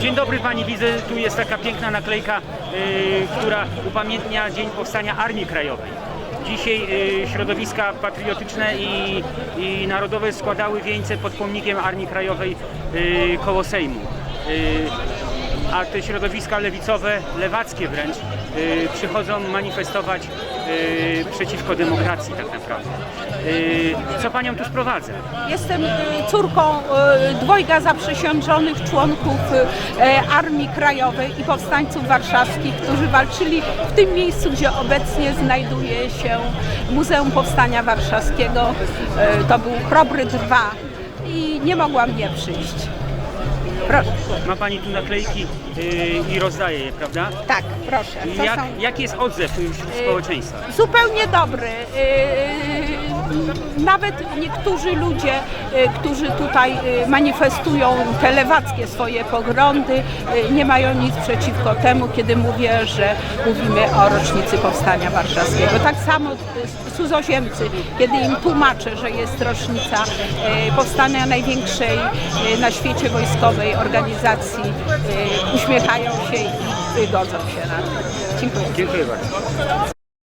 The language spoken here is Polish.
Dzień dobry Pani, widzę tu jest taka piękna naklejka, y, która upamiętnia Dzień Powstania Armii Krajowej. Dzisiaj y, środowiska patriotyczne i, i narodowe składały wieńce pod pomnikiem Armii Krajowej y, koło Sejmu. Y, a te środowiska lewicowe, lewackie wręcz, y, przychodzą manifestować y, przeciwko demokracji tak naprawdę. Y, co Panią tu sprowadza? Jestem y, córką y, dwojga zaprzysiężonych członków y, Armii Krajowej i powstańców warszawskich, którzy walczyli w tym miejscu, gdzie obecnie znajduje się Muzeum Powstania Warszawskiego. To był Chrobry 2 i nie mogłam nie przyjść. Proszę. Ma Pani tu naklejki yy, i rozdaje je, prawda? Tak, proszę. To Jak, są jaki jest odzew wśród społeczeństwa? zupełnie dobry. Yy, Nawet niektórzy ludzie, yy, którzy tutaj yy, manifestują te lewackie swoje poglądy, yy, nie mają nic przeciwko temu, kiedy mówię, że mówimy o rocznicy Powstania Warszawskiego. Tak samo cudzoziemcy, kiedy im tłumaczę, że jest rocznica powstania największej na świecie wojskowej organizacji, uśmiechają się i godzą się na to. Dziękuję. Dziękuję bardzo.